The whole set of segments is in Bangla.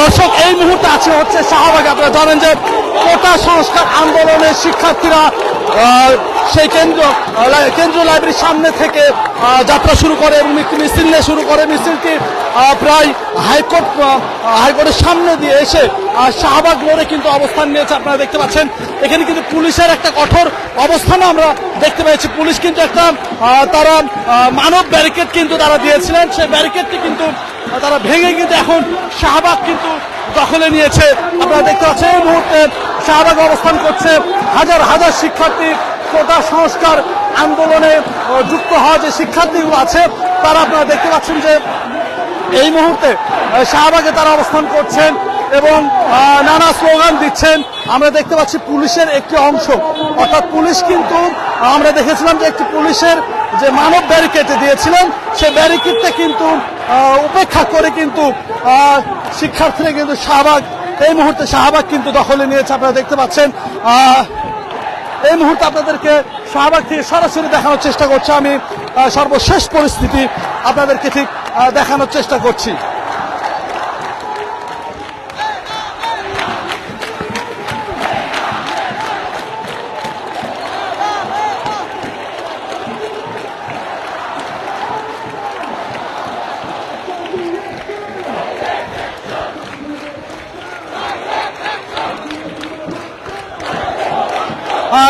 দর্শক, এই মুহূর্তে আছে হচ্ছে শাহবাগে। আপনারা জানেন যে কোটা সংস্কার আন্দোলনের শিক্ষার্থীরা সেই কেন্দ্র কেন্দ্রীয় লাইব্রেরির সামনে থেকে যাত্রা শুরু করে এবং মিছিল নিয়ে শুরু করে। মিছিলটি প্রায় হাইকোর্ট হাইকোর্টের সামনে দিয়ে এসে শাহবাগ মোড়ে কিন্তু অবস্থান নিয়েছে। আপনারা দেখতে পাচ্ছেন, এখানে কিন্তু পুলিশের একটা কঠোর অবস্থান আমরা দেখতে পেয়েছি। পুলিশ কিন্তু একটা তারা মানব ব্যারিকেড কিন্তু তারা দিয়েছিলেন। সেই ব্যারিকেডটি কিন্তু তারা ভেঙে কিন্তু এখন শাহবাগ কিন্তু দখলে নিয়েছে। আপনারা দেখতে পাচ্ছেন এই মুহূর্তে শাহবাগ অবস্থান করছে হাজার হাজার শিক্ষার্থী। কোটা সংস্কার আন্দোলনে যুক্ত হওয়া যে শিক্ষার্থীগুলো আছে, তারা আপনারা দেখতে পাচ্ছেন যে এই মুহূর্তে শাহবাগে তারা অবস্থান করছেন এবং নানা স্লোগান দিচ্ছেন। আমরা দেখতে পাচ্ছি পুলিশের একটি অংশ। অর্থাৎ পুলিশ কিন্তু, আমরা দেখেছিলাম যে একটি পুলিশের যে মানব ব্যারিকেড দিয়েছিলেন সেই ব্যারিকেডটা কিন্তু উপেক্ষা করে কিন্তু শিক্ষার্থীরা কিন্তু শাহবাগ, এই মুহূর্তে শাহবাগ কিন্তু দখলে নিয়েছে, আপনারা দেখতে পাচ্ছেন। এই মুহূর্তে আপনাদেরকে শাহবাগ থেকে সরাসরি দেখানোর চেষ্টা করছি আমি। সর্বশেষ পরিস্থিতি আপনাদেরকে ঠিক দেখানোর চেষ্টা করছি।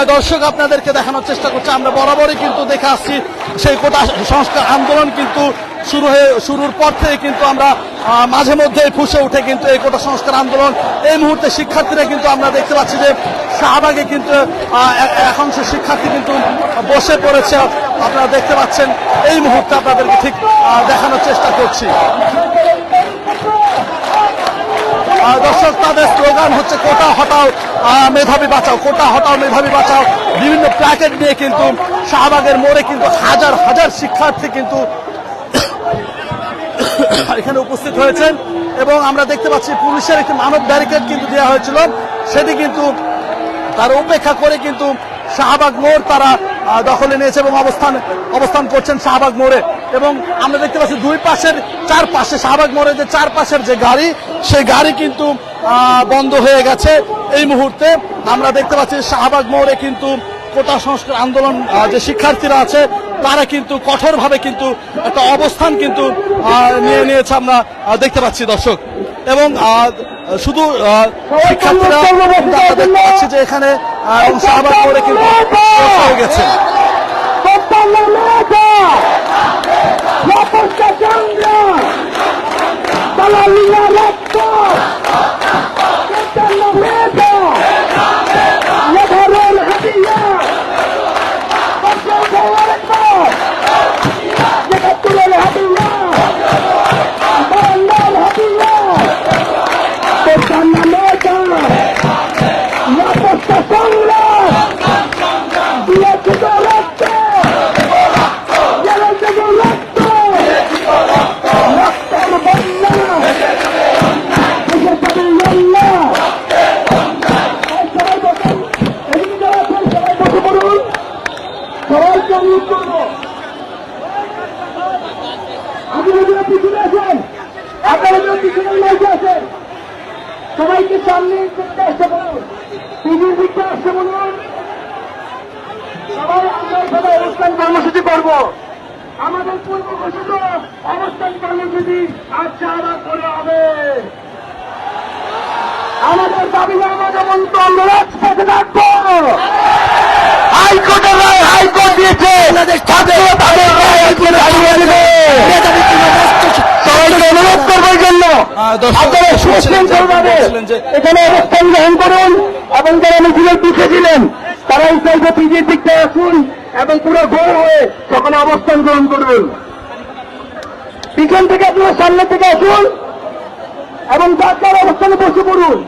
দর্শক আপনাদেরকে দেখানোর চেষ্টা করছি। আমরা বরাবরই কিন্তু দেখে আসছি সেই কোটা সংস্কার আন্দোলন কিন্তু শুরু হয়ে শুরুর পর থেকে কিন্তু আমরা মাঝে মধ্যে ফুসে উঠে কিন্তু এই কোটা সংস্কার আন্দোলন। এই মুহূর্তে শিক্ষার্থীরা কিন্তু আমরা দেখতে পাচ্ছি যে শাহবাগে কিন্তু আহ, এ- একাংশ শিক্ষার্থী কিন্তু বসে পড়েছে। আপনারা দেখতে পাচ্ছেন এই মুহূর্তে আপনাদেরকে ঠিক দেখানোর চেষ্টা করছি। দর্শক, তাদের স্লোগান হচ্ছে, কোটা হটাও মেধাবী বাঁচাও, কোটা হটাও, মেধাবী বাঁচাও। বিভিন্ন প্যাকেট নিয়ে কিন্তু শাহবাগের মোড়ে কিন্তু হাজার হাজার শিক্ষার্থী কিন্তু এখানে উপস্থিত হয়েছেন। এবং আমরা দেখতে পাচ্ছি পুলিশের একটি মানব ব্যারিকেড কিন্তু দেওয়া হয়েছিল। সেটি কিন্তু তার উপেক্ষা করে কিন্তু শাহবাগ মোড় তারা দখলে নিয়েছে এবং অবস্থান অবস্থান করছেন শাহবাগ মোড়ে। এবং আমরা দেখতে পাচ্ছি দুই পাশের চার পাশে শাহবাগ মোড়ে যে চার পাশের যে গাড়ি সেই গাড়ি কিন্তু বন্ধ হয়ে গেছে এই মুহূর্তে। আমরা দেখতে পাচ্ছি শাহবাগ মোড়ে কিন্তু কোটা সংস্কার আন্দোলন যে শিক্ষার্থীরা আছে তারা কিন্তু কঠোরভাবে কিন্তু একটা অবস্থান কিন্তু নিয়ে নিয়েছে আমরা দেখতে পাচ্ছি দর্শক। এবং শুধু শিক্ষার্থীরা দেখতে পাচ্ছি যে এখানে আহ, এবং শাহবাগ মোড়ে কিন্তু বসে হয়ে গেছে সবাইকে আপনারা যারা পিছনে আছেন আপনারা যারা পিছনে লাইটে আছেন সবাইকে সামনে আসতে বলুন পিছনের দিকটা আসতে বলুন সবাই কর্মসূচি করব আমাদের পূর্ব ঘোষিত অনুষ্ঠান কর্মসূচি আজ চারা করে হবে আমাদের দাবি আমরা যেমন তো আমরা রাজপথে থাকব হাইকোর্টের রায় হাইকোর্ট দিয়েছে। অনুরোধ করব এই জন্য। আপনারা শুনছিলেন এখানে অবস্থান গ্রহণ করুন এবং যারা মিছিলের পিছিয়ে ছিলেন তারা সাইডে পিছিয়ে দিকটা আসুন এবং পুরো গোল হয়ে সেখানে অবস্থান গ্রহণ করুন পিছন থেকে আপনারা সামনে থেকে আসুন এবং যার যার অবস্থানে বসে পড়ুন।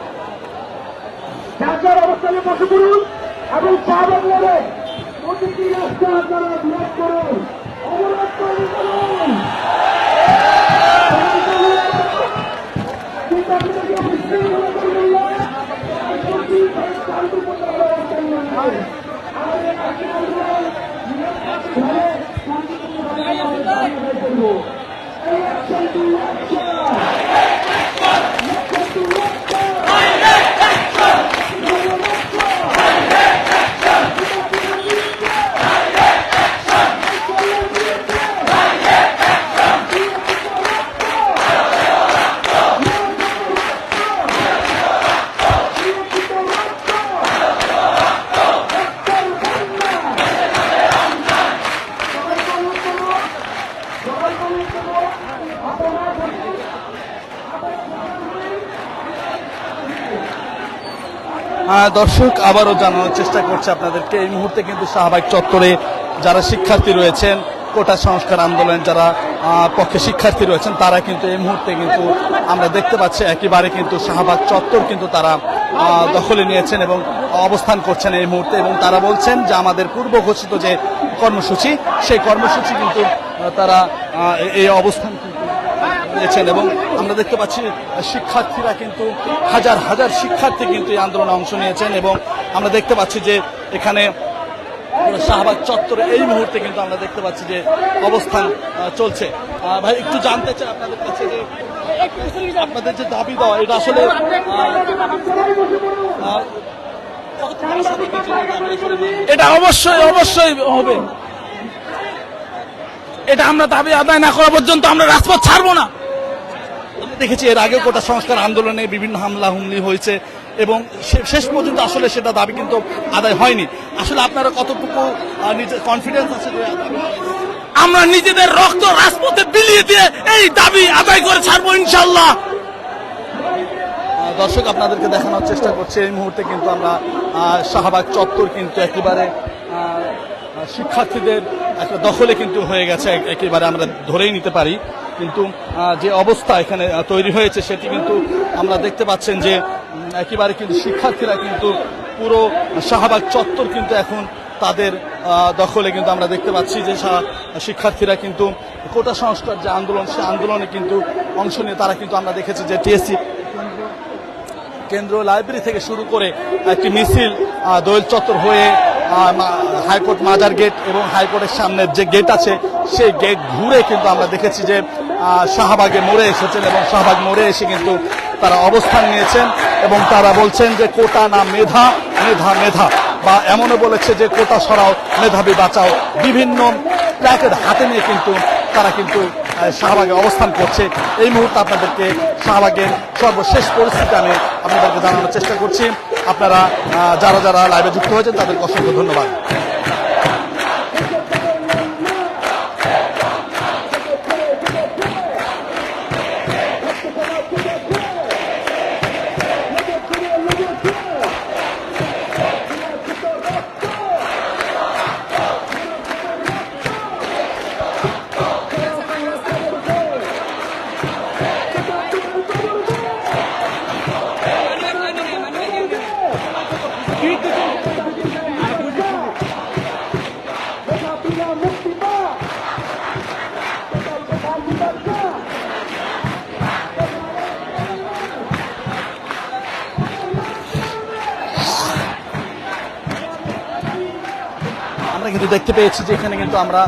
যার যার অবস্থানে বসে পড়ুন। এবং শাহবাগ মোড়ে প্রতিটি রাস্তা আপনারা বিরোধ করুন, অবরোধ তৈরি করুন। কিন্তু আপনাদেরকে বিশৃঙ্খলা করবেন দর্শক, আবারও জানানোর চেষ্টা করছে আপনাদেরকে। এই মুহূর্তে কিন্তু শাহবাগ চত্বরে যারা শিক্ষার্থী রয়েছেন, কোটা সংস্কার আন্দোলন যারা পক্ষে শিক্ষার্থী রয়েছেন, তারা কিন্তু এই মুহূর্তে কিন্তু আমরা দেখতে পাচ্ছি, একেবারে কিন্তু শাহবাগ চত্বর কিন্তু তারা দখলে নিয়েছেন এবং অবস্থান করছেন এই মুহূর্তে এবং তারা বলছেন যে আমাদের পূর্ব ঘোষিত যে কর্মসূচি, সেই কর্মসূচি কিন্তু তারা এই অবস্থান নিয়েছেন এবং আমরা দেখতে পাচ্ছি শিক্ষার্থীরা কিন্তু হাজার হাজার শিক্ষার্থী কিন্তু এই আন্দোলনে অংশ নিয়েছেন এবং আমরা দেখতে পাচ্ছি যে এখানে শাহবাগ চত্বরে এই মুহূর্তে কিন্তু আমরা দেখতে পাচ্ছি যে অবস্থান চলছে। ভাই, একটু জানতে চাই আপনাদের কাছে যে আপনাদের যে দাবি দেওয়া, এটা আসলে এটা অবশ্যই অবশ্যই হবে। এটা আমরা দাবি আদায় না করা পর্যন্ত আমরা রাজপথ ছাড়বো না। দেখেছি এর আগেও কোটা সংস্কার আন্দোলনে বিভিন্ন হামলা হুমলি হয়েছে এবং শেষ পর্যন্ত আসলে সেটা দাবি কিন্তু আদায় হয়নি। আসলে আপনারা কতটুকু নিজের কনফিডেন্স আছে? আমরা নিজেদের রক্ত রাজপথে বিলিয়ে দিয়ে এই দাবি আদায় করে ছাড়বো ইনশাল্লাহ দর্শক আপনাদেরকে দেখানোর চেষ্টা করছে। এই মুহূর্তে কিন্তু আমরা শাহবাগ চত্বর কিন্তু একেবারে শিক্ষার্থীদের একটা দখলে কিন্তু হয়ে গেছে। একেবারে আমরা ধরেই নিতে পারি। কিন্তু যে অবস্থা এখানে তৈরি হয়েছে, সেটি কিন্তু আমরা দেখতে পাচ্ছেন যে একেবারে কিন্তু শিক্ষার্থীরা কিন্তু পুরো শাহবাগ চত্বর কিন্তু এখন তাদের দখলে কিন্তু আমরা দেখতে পাচ্ছি যে শিক্ষার্থীরা কিন্তু কোটা সংস্কার যে আন্দোলন, সে আন্দোলনে কিন্তু অংশ নিয়ে তারা কিন্তু আমরা দেখেছি যে টিএসসি কেন্দ্র লাইব্রেরি থেকে শুরু করে একটি মিছিল দোয়েল চত্বর হয়ে হাইকোর্ট মাজার গেট এবং হাইকোর্টের সামনের যে গেট আছে, সেই গেট ঘুরে কিন্তু আমরা দেখেছি যে শাহবাগে মোড়ে এসেছেন এবং শাহবাগ মোড়ে এসে কিন্তু তারা অবস্থান নিয়েছেন এবং তারা বলছেন যে কোটা না মেধা মেধা মেধা। বা এমনও বলেছে যে কোটা সরাও, মেধাবী বাঁচাও। বিভিন্ন প্ল্যাকেট হাতে নিয়ে কিন্তু তারা কিন্তু শাহবাগে অবস্থান করছে। এই মুহূর্তে আপনাদেরকে শাহবাগের সর্বশেষ পরিস্থিতি আমি আপনাদেরকে জানানোর চেষ্টা করছি। আপনারা যারা যারা লাইভে যুক্ত হয়েছেন, তাদেরকে অসংখ্য ধন্যবাদ। দেখতে পেয়েছি যে এখানে কিন্তু আমরা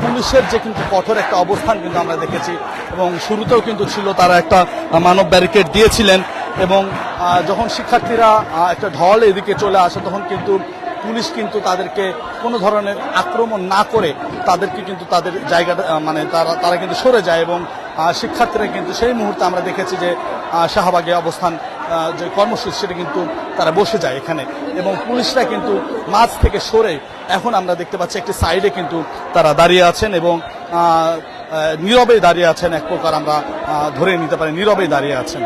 পুলিশের যে কিন্তু কঠোর একটা অবস্থান কিন্তু আমরা দেখেছি এবং শুরুতেও কিন্তু ছিল তারা একটা মানব ব্যারিকেড দিয়েছিলেন এবং যখন শিক্ষার্থীরা একটা ঢল এদিকে চলে আসে তখন কিন্তু পুলিশ কিন্তু তাদেরকে কোনো ধরনের আক্রমণ না করে তাদেরকে কিন্তু তাদের জায়গাটা মানে তারা তারা কিন্তু সরে যায় এবং শিক্ষার্থীরা কিন্তু সেই মুহূর্তে আমরা দেখেছি যে শাহবাগে অবস্থান যে কর্মসূচি, সেটা কিন্তু তারা বসে যায় এখানে। এবং পুলিশরা কিন্তু মাছ থেকে সরে এখন আমরা দেখতে পাচ্ছি একটি সাইডে কিন্তু তারা দাঁড়িয়ে আছেন এবং নীরবেই দাঁড়িয়ে আছেন। এক প্রকার আমরা ধরে নিতে পারি নীরবেই দাঁড়িয়ে আছেন।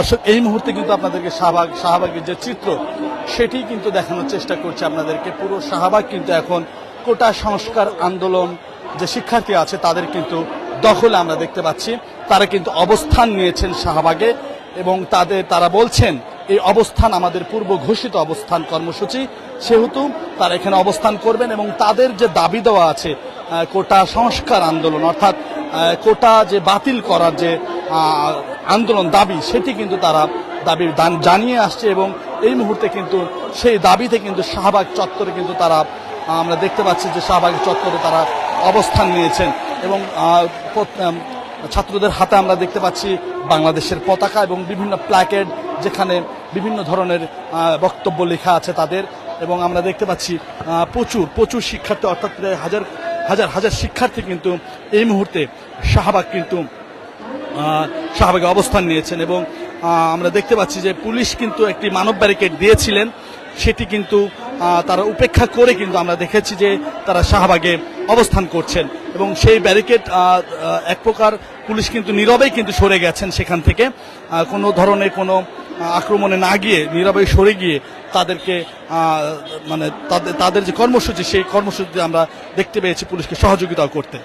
দর্শক, এই মুহূর্তে কিন্তু আপনাদেরকে শাহবাগ, শাহবাগের যে চিত্র সেটি কিন্তু দেখানোর চেষ্টা করছে আপনাদেরকে। পুরো শাহবাগ কিন্তু এখন কোটা সংস্কার আন্দোলন যে শিক্ষার্থী আছে, তাদের কিন্তু দখলে আমরা দেখতে পাচ্ছি। তারা কিন্তু অবস্থান নিয়েছেন শাহবাগে এবং তাদের, তারা বলছেন, এই অবস্থান আমাদের পূর্ব ঘোষিত অবস্থান কর্মসূচি। সেহেতু তারা এখানে অবস্থান করবেন এবং তাদের যে দাবি দেওয়া আছে কোটা সংস্কার আন্দোলন, অর্থাৎ কোটা যে বাতিল করার যে আন্দোলন দাবি, সেটি কিন্তু তারা দাবি জানিয়ে আসছে এবং এই মুহূর্তে কিন্তু সেই দাবিতে কিন্তু শাহবাগ চত্বরে কিন্তু তারা আমরা দেখতে পাচ্ছি যে শাহবাগ চত্বরে তারা অবস্থান নিয়েছেন এবং ছাত্রদের হাতে আমরা দেখতে পাচ্ছি বাংলাদেশের পতাকা এবং বিভিন্ন প্ল্যাকেট যেখানে বিভিন্ন ধরনের বক্তব্য লেখা আছে তাদের এবং আমরা দেখতে পাচ্ছি প্রচুর প্রচুর শিক্ষার্থী অর্থাৎ হাজার হাজার হাজার শিক্ষার্থী কিন্তু এই মুহূর্তে শাহবাগ কিন্তু শাহবাগে অবস্থান নিয়েছেন এবং আমরা দেখতে পাচ্ছি যে পুলিশ কিন্তু একটি মানব ব্যারিকেড দিয়েছিলেন। সেটি কিন্তু তারা উপেক্ষা করে কিন্তু আমরা দেখেছি যে তারা শাহবাগে অবস্থান করছেন এবং সেই ব্যারিকেড এক প্রকার পুলিশ কিন্তু নীরবেই কিন্তু সরে গেছেন সেখান থেকে। কোনো ধরনের কোনো আক্রমণে না গিয়ে, নীরবে সরে গিয়ে তাদেরকে মানে তাদের তাদের যে কর্মসূচি, সেই কর্মসূচিতে আমরা দেখতে পেয়েছি পুলিশকে সহযোগিতা করতে।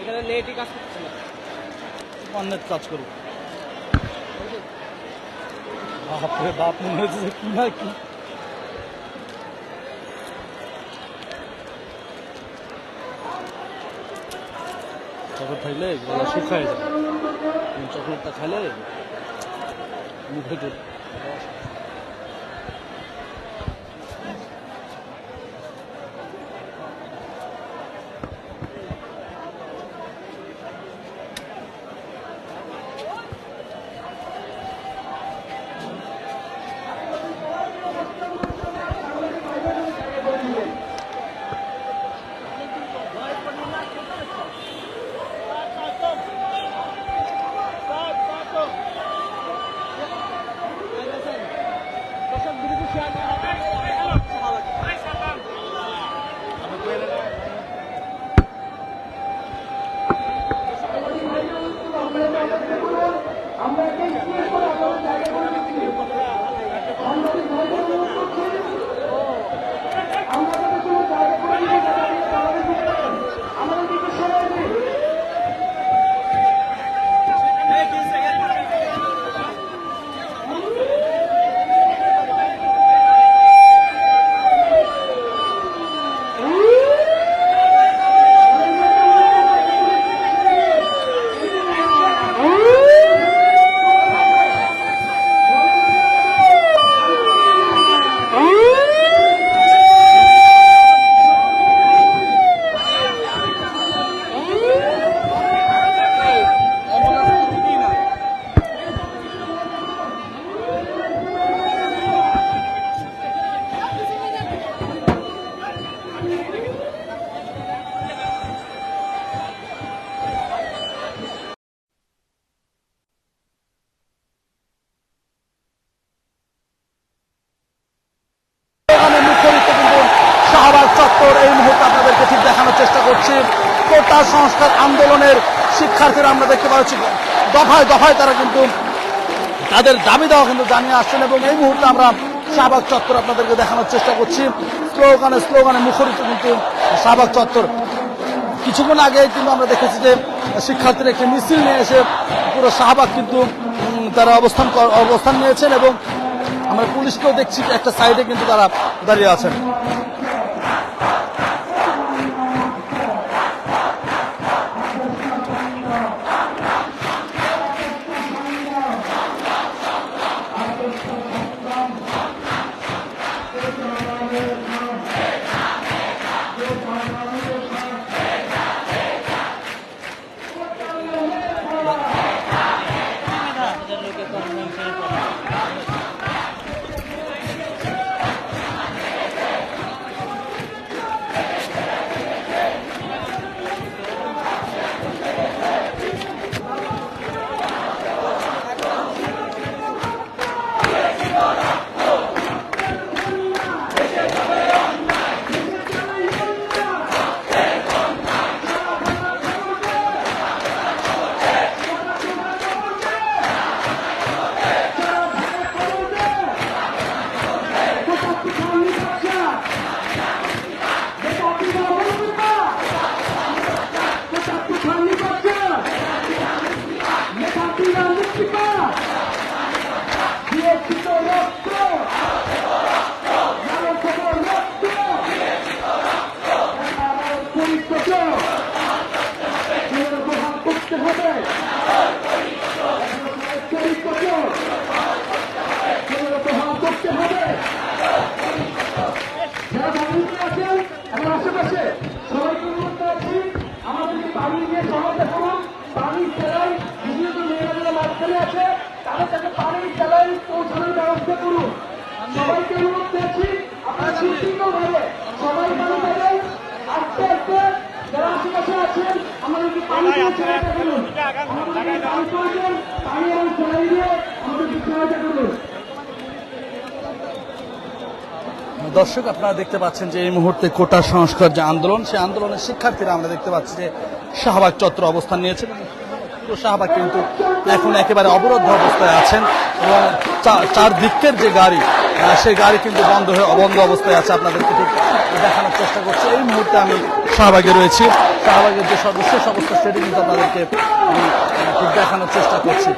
এখানে নেটই কাজ করছে কাজ করুক। বাপরে বাপ মনে হচ্ছে কি না কি? চকলেট খাইলে গলা শুকায় যায়। চকলেটটা খাইলে মুখে ঢুক এখানে মুখরিত কিন্তু শাহবাগ চত্বর এই মুহূর্তে আপনাদেরকে ঠিক দেখানোর চেষ্টা করছি কোটা সংস্কার আন্দোলনের শিক্ষার্থীরা আমরা দেখতে পাচ্ছি। দফায় দফায় তারা কিন্তু তাদের দাবি দেওয়া কিন্তু জানিয়ে আসছেন এবং এই মুহূর্তে আমরা শাহবাগ চত্বর আপনাদেরকে দেখানোর চেষ্টা করছি। স্লোগানে স্লোগানে মুখরিত কিন্তু শাহবাগ চত্বর। কিছুক্ষণ আগে কিন্তু আমরা দেখেছি যে শিক্ষার্থীরা একটি মিছিল নিয়ে এসে পুরো শাহবাগ কিন্তু তারা অবস্থান অবস্থান নিয়েছেন এবং আমরা পুলিশকেও দেখছি একটা সাইডে কিন্তু তারা দাঁড়িয়ে আছেন। দর্শক, আপনারা দেখতে পাচ্ছেন যে এই মুহূর্তে কোটা সংস্কার যে আন্দোলন, সেই আন্দোলনের শিক্ষার্থীরা আমরা দেখতে পাচ্ছি যে শাহবাগ চত্বর অবস্থান নিয়েছেন পুরো শাহবাগ কিন্তু এখন একেবারে অবরুদ্ধ অবস্থায় আছেন এবং চারদিকের যে গাড়ি সেই গাড়ি কিন্তু বন্ধ হয়ে অবন্ধ অবস্থায় আছে। আপনাদেরকে দেখানোর চেষ্টা করছি। এই মুহূর্তে আমি শাহবাগে রয়েছি। শাহবাগের যে সর্বশেষ অবস্থা, সেটি কিন্তু আপনাদেরকে দেখানোর চেষ্টা করছি।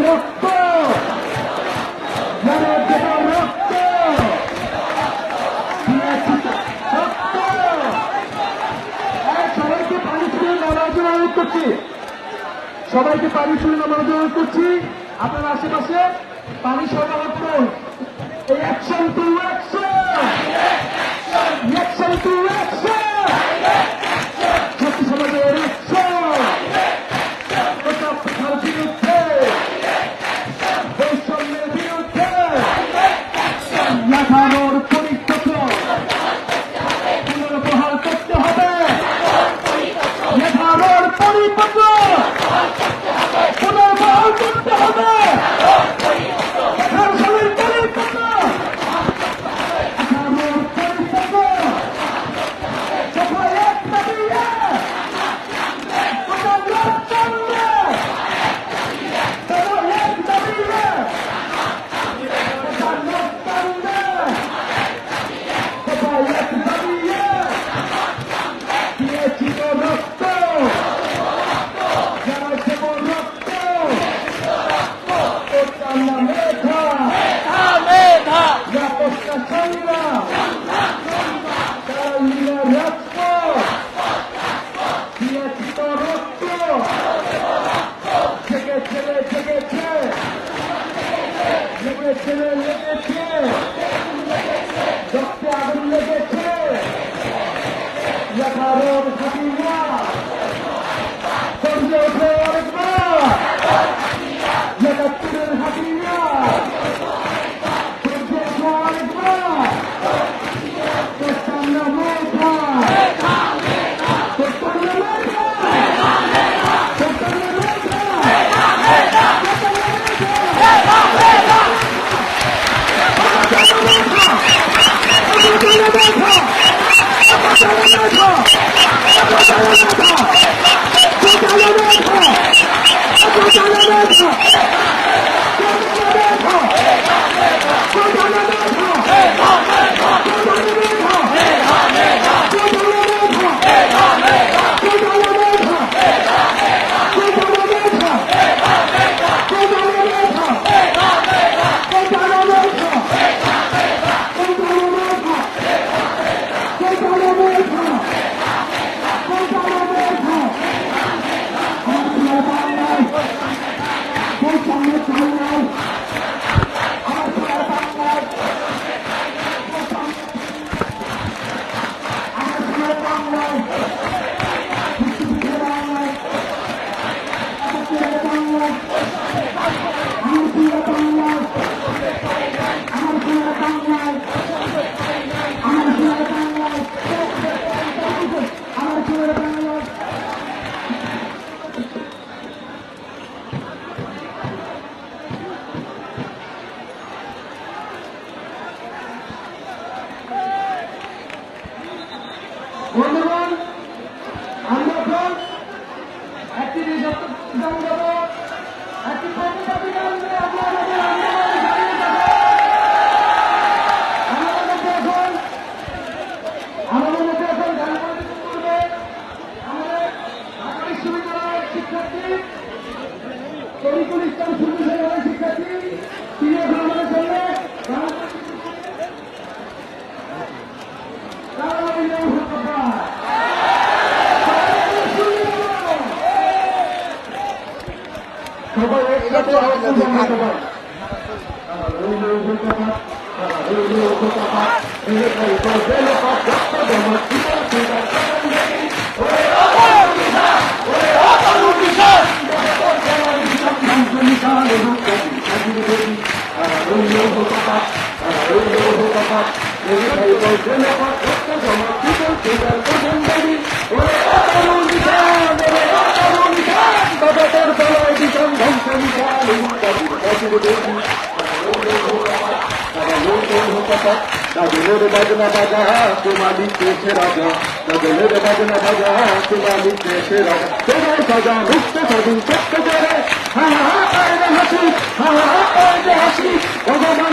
রক্ত সবাইকে পানি ছুঁড়ে নামার অনুরোধ করছি সবাইকে পানি ছুঁড়ে নামার অনুরোধ করছি আপনার আশেপাশে পানি সরবরাহ করুন action to action action to গজলের বাজনা বাজা তোমালি পেশে রাজা গজলের বাজনা বাজা তোমালি পেশে রাজা তোমার সাজা মুক্ত সাজু সত্য করে হা হা পায়ে হাসি হা হা পায়ে ভগবান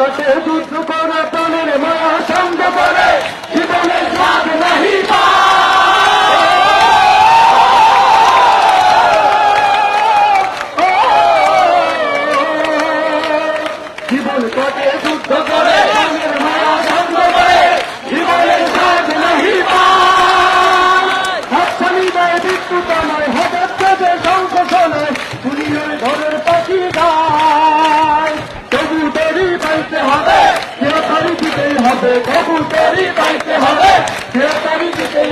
আকাশে দুধ করে প্রাণের মায়া সঙ্গ করে। জীবনের স্বাদ নাহি পায়।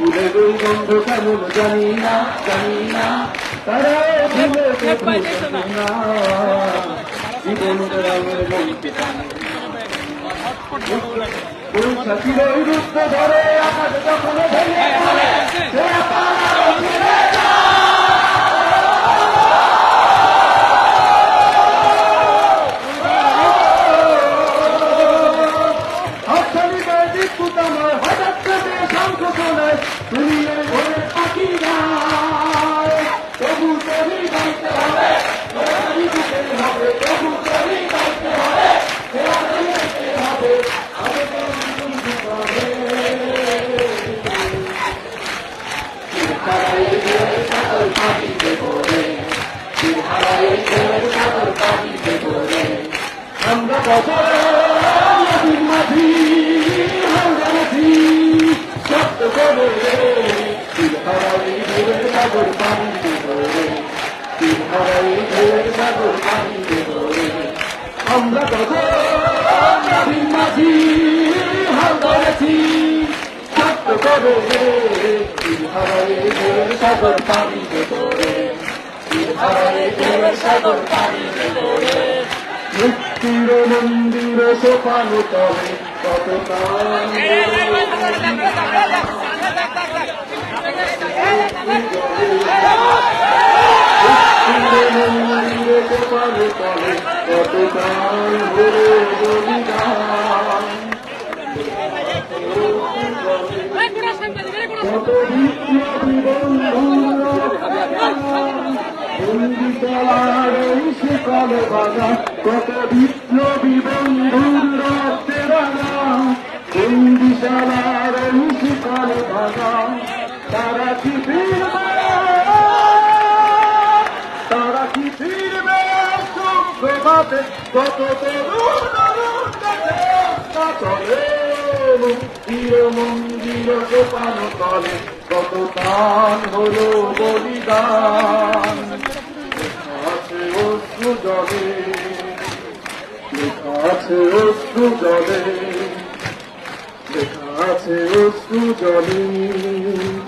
কুলে গই গন্ধ কেমন জানি না জানি না। তারা হ্যাঁ, জীবন গ্রামের বইতে বৈশাখী রূপ ধরে আমার যখন ভেঙে সাগর পানি দেবরে সাগর পানি দেবরে মুক্তির মন্দির সোপান তবে কত মন্দির সোপান তবে কত কত বিপ্লবী বন্ধুর রক্তে রাজা বন্দিশালার শিকল বাজা তারা কি ফিরবে তারা কি ফিরবে কত তরুণ তরুণ চলে মন্দির মন্দির গোপানো তলে কত দান হলো বলিদান আছে অশ্রু জলে লেখা আছে অশ্রু জলে লেখা আছে অশ্রু জলে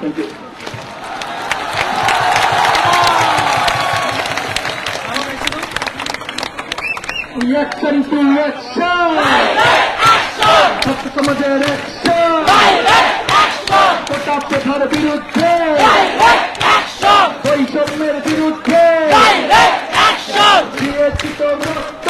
Thank you. Reaction to action! ছাত্র সমাজের কোটা প্রথার বিরুদ্ধে। বৈষম্যের বিরুদ্ধে দিয়েছি তো রক্ত!